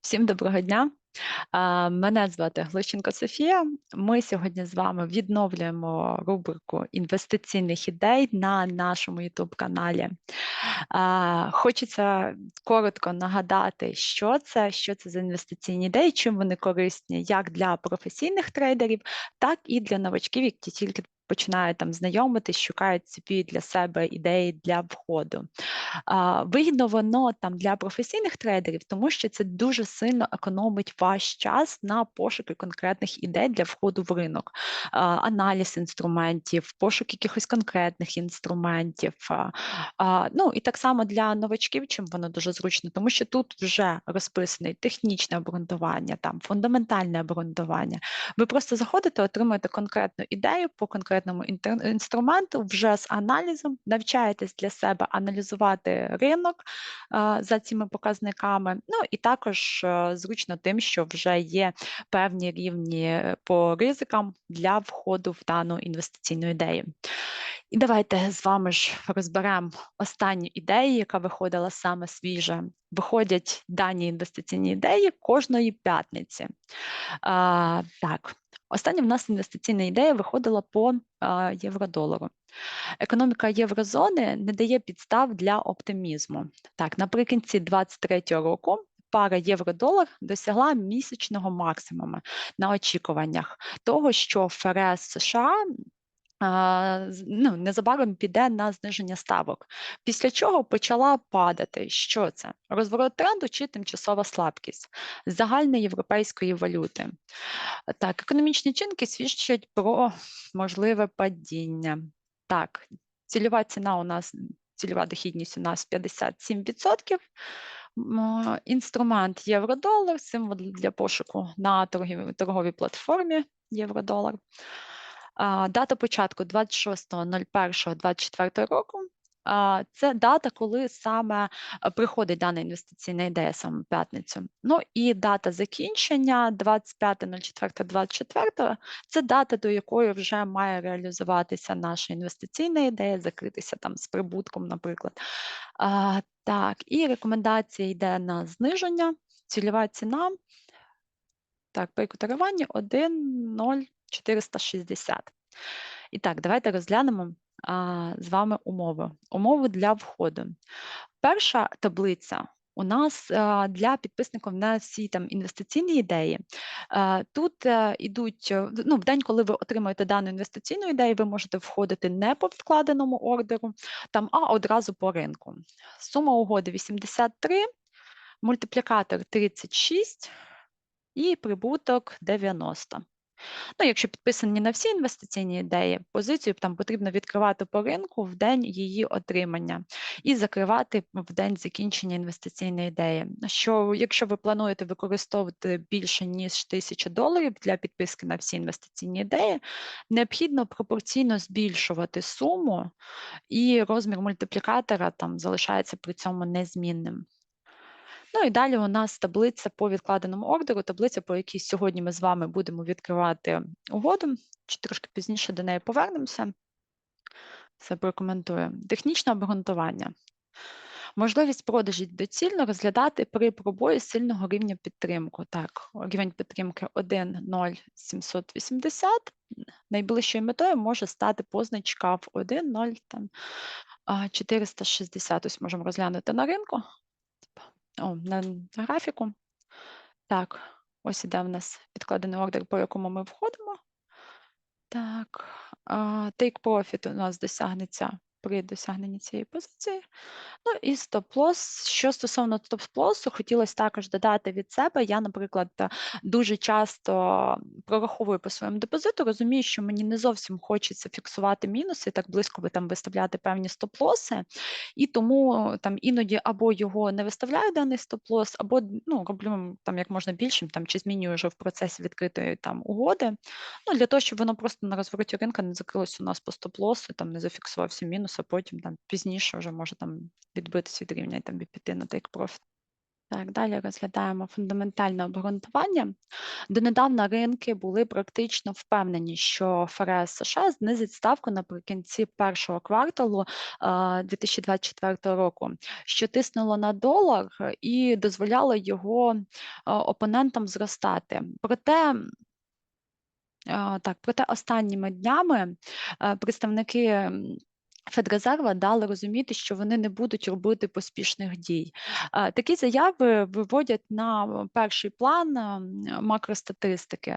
Всім доброго дня. Мене звати Глущенко Софія. Ми сьогодні з вами відновлюємо рубрику інвестиційних ідей на нашому youtube каналі. Хочеться коротко нагадати, що це, що це за інвестиційні ідеї, чим вони корисні як для професійних трейдерів, так і для новачків, які тільки починають там знайомитись, шукають собі для себе ідеї для входу. Вигідно воно там для професійних трейдерів, тому що це дуже сильно економить ваш час на пошуки конкретних ідей для входу в ринок, аналіз інструментів, пошук якихось конкретних інструментів. Ну і так само для новачків, чим воно дуже зручно, тому що тут вже розписане технічне обґрунтування, там фундаментальне обґрунтування. Ви просто заходите, отримуєте конкретну ідею по конкретному інструменту вже з аналізом, навчаєтесь для себе аналізувати ринок за цими показниками. Ну і також зручно тим, що вже є певні рівні по ризикам для входу в дану інвестиційну ідею. І давайте з вами ж розберемо останню ідею, яка виходила саме свіже. Виходять дані інвестиційні ідеї кожної п'ятниці. А, Так, остання в нас інвестиційна ідея виходила по євро-долару. Економіка єврозони не дає підстав для оптимізму. Так, наприкінці 2023 року. Пара євро-долар досягла місячного максимуму на очікуваннях того, що ФРС США ну, незабаром піде на зниження ставок, після чого почала падати. Що це? Розворот тренду чи тимчасова слабкість загальної європейської валюти. Так, економічні чинки свідчать про можливе падіння. Так, цільова ціна у нас, цільова дохідність у нас 57%. Інструмент євро-долар, символ для пошуку на торговій платформі євро-долар. Дата початку 26.01.24 року. Це дата, коли саме приходить дана інвестиційна ідея саме п'ятницю. Ну і дата закінчення 25.04.24 це дата, до якої вже має реалізуватися наша інвестиційна ідея, закритися там з прибутком, наприклад. Так, і рекомендація йде на зниження, цільова ціна. Так, при котируванні 1,0 460. І так, давайте розглянемо а, з вами умови. Умови для входу. Перша таблиця. У нас для підписників на всі там інвестиційні ідеї. Тут йдуть е, ну, в день, коли ви отримуєте дану інвестиційну ідею, ви можете входити не по вкладеному ордеру, там, а одразу по ринку. Сума угоди 83, мультиплікатор 36 і прибуток 90. Ну, якщо підписані на всі інвестиційні ідеї, позицію там потрібно відкривати по ринку в день її отримання і закривати в день закінчення інвестиційної ідеї. Що якщо ви плануєте використовувати більше ніж тисячу доларів для підписки на всі інвестиційні ідеї, необхідно пропорційно збільшувати суму, і розмір мультиплікатора там залишається при цьому незмінним. Ну і далі у нас таблиця по відкладеному ордеру, таблиця, по якій сьогодні ми з вами будемо відкривати угоду, чи трошки пізніше до неї повернемося. Це прокоментую. Технічне обґрунтування. Можливість продажі доцільно розглядати при пробої сильного рівня підтримку. Так, рівень підтримки 1,0780. Найближчою метою може стати позначка в 1,0460. Ось можемо розглянути на ринку о, на графіку. Так, ось іде в нас підкладений ордер, по якому ми входимо. Так, take profit у нас досягнеться при досягненні цієї позиції. Ну і стоп-лосс. Що стосовно стоп-лоссу, хотілося також додати від себе. Я, наприклад, дуже часто прораховую по своєму депозиту, розумію, що мені не зовсім хочеться фіксувати мінуси, так близько там виставляти певні стоп-лоси, і тому там іноді або його не виставляю даний стоп-лос, або ну, роблю там як можна більшим, там чи змінюю вже в процесі відкритої там угоди. Ну, Для того, щоб воно просто на розвороті ринка не закрилось у нас по стоп-лосу, там не зафіксувався мінус, а потім там пізніше вже може там відбитися від рівня і там піти на take profit. Так, далі розглядаємо фундаментальне обґрунтування. Донедавна ринки були практично впевнені, що ФРС США знизить ставку наприкінці першого кварталу 2024 року, що тиснуло на долар і дозволяло його опонентам зростати. Проте так, проте останніми днями представники. Федрезерва дали розуміти, що вони не будуть робити поспішних дій. Е, Такі заяви виводять на перший план макростатистики.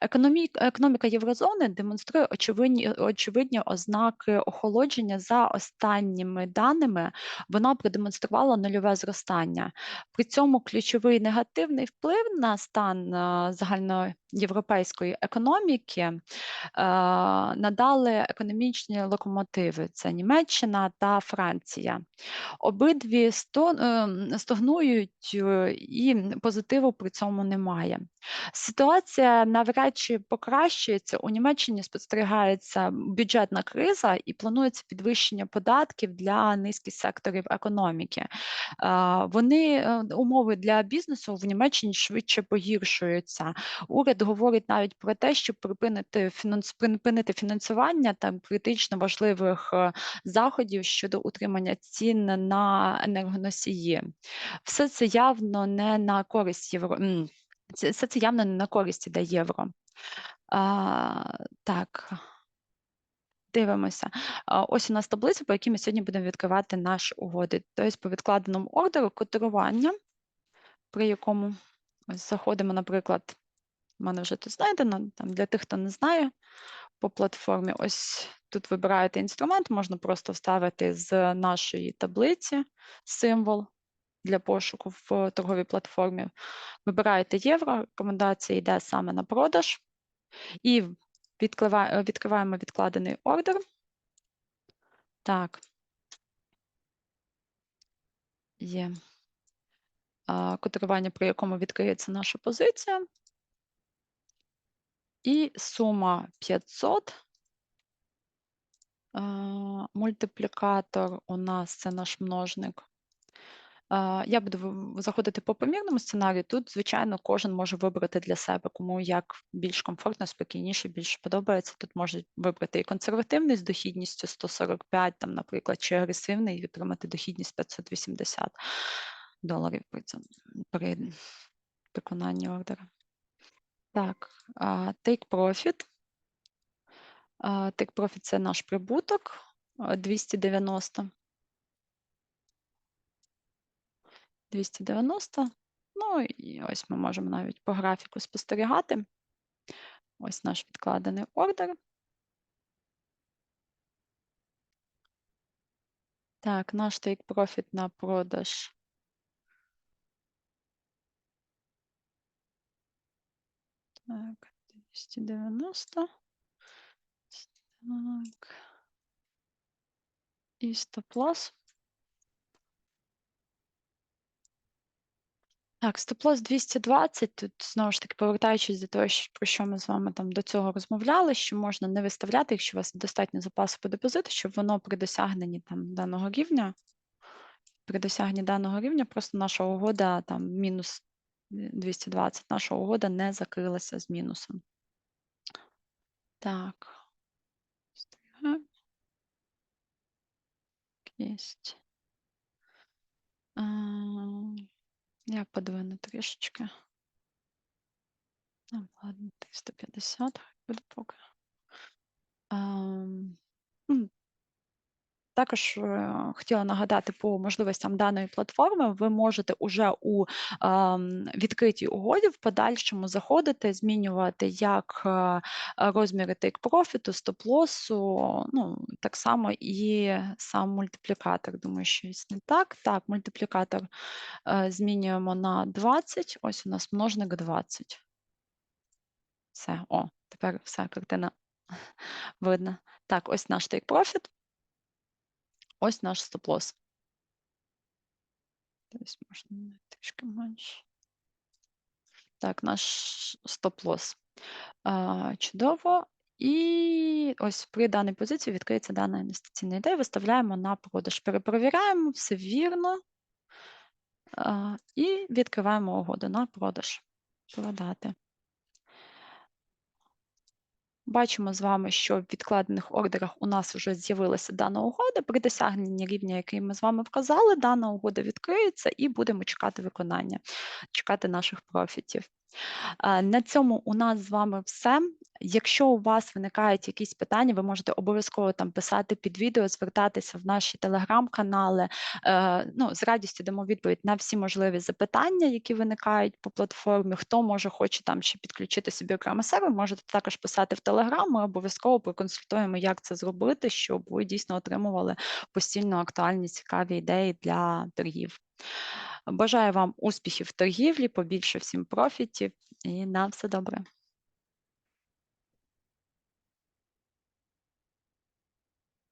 Економі... Економіка Єврозони демонструє очевидні, очевидні ознаки охолодження за останніми даними. Вона продемонструвала нульове зростання. При цьому ключовий негативний вплив на стан е, загальноєвропейської економіки е, надали економічні локомотиви: це Німеччина та Франція. Обидві ем, стогнують е, і позитиву при цьому немає. Ситуація навряд чи покращується. У Німеччині спостерігається бюджетна криза і планується підвищення податків для низки секторів економіки. Е, Вони е, умови для бізнесу в Німеччині швидше погіршуються. Уряд говорить навіть про те, щоб припинити фінанс... припинити фінансування там критично важливих заходів щодо утримання цін на енергоносії. Все це явно не на користь євро. Все це явно не на користь іде євро. А, так. Дивимося. Ось у нас таблиця, по якій ми сьогодні будемо відкривати наші угоди. Тобто по відкладеному ордеру котирування, при якому заходимо, наприклад, в мене вже тут знайдено, там для тих, хто не знає, по платформі. Ось тут вибираєте інструмент, можна просто вставити з нашої таблиці символ для пошуку в торговій платформі. Вибираєте євро, рекомендація йде саме на продаж. І відкриваємо відкладений ордер. Так. Є а, котирування, при якому відкриється наша позиція. І сума 500. Мультиплікатор у нас це наш множник. Я буду заходити по помірному сценарію. Тут, звичайно, кожен може вибрати для себе, кому як більш комфортно, спокійніше, більше подобається. Тут можуть вибрати і консервативний з дохідністю 145, там, наприклад, чи агресивний і отримати дохідність 580 доларів при цьому при виконанні ордера. Так, take profit. Take profit – це наш прибуток 290. 290. Ну і ось ми можемо навіть по графіку спостерігати. Ось наш відкладений ордер. Так, наш take profit на продаж. Так, 290. Так. І стоп-лосс. Так, стоп-лосс 220. Тут знову ж таки повертаючись до того, про що ми з вами там до цього розмовляли, що можна не виставляти, якщо у вас достатньо запасу по депозиту, щоб воно при досягненні там даного рівня, при досягненні даного рівня, просто наша угода там мінус е, 220, наша угода не закрилася з мінусом. Так. Єсть. А, Я подвину трішечки. А, ладно, 350 хай буде поки. Також е, хотіла нагадати по можливостям даної платформи. Ви можете уже у відкритій угоді в подальшому заходити, змінювати як е, розміри take профіту, стоп-лосу, ну так само і сам мультиплікатор. Думаю, що не так. Так, мультиплікатор е, змінюємо на 20. Ось у нас множник 20. Все, о, тепер вся картина видно. Так, ось наш take profit. Ось наш стоп-лосс. Тобто можна трішки менше. Так, наш стоп-лосс. Чудово. І ось при даній позиції відкриється дана інвестиційна ідея, виставляємо на продаж. Перепровіряємо, все вірно. І відкриваємо угоду на продаж. Продати. Бачимо з вами, що в відкладених ордерах у нас вже з'явилася дана угода. При досягненні рівня, який ми з вами вказали, дана угода відкриється і будемо чекати виконання, чекати наших профітів. Е, На цьому у нас з вами все. Якщо у вас виникають якісь питання, ви можете обов'язково там писати під відео, звертатися в наші телеграм-канали. Е, Ну, з радістю дамо відповідь на всі можливі запитання, які виникають по платформі. Хто може хоче там ще підключити собі окремо сервер, можете також писати в телеграм. Ми обов'язково проконсультуємо, як це зробити, щоб ви дійсно отримували постійно актуальні цікаві ідеї для торгів. Бажаю вам успіхів в торгівлі, побільше всім профітів і на все добре.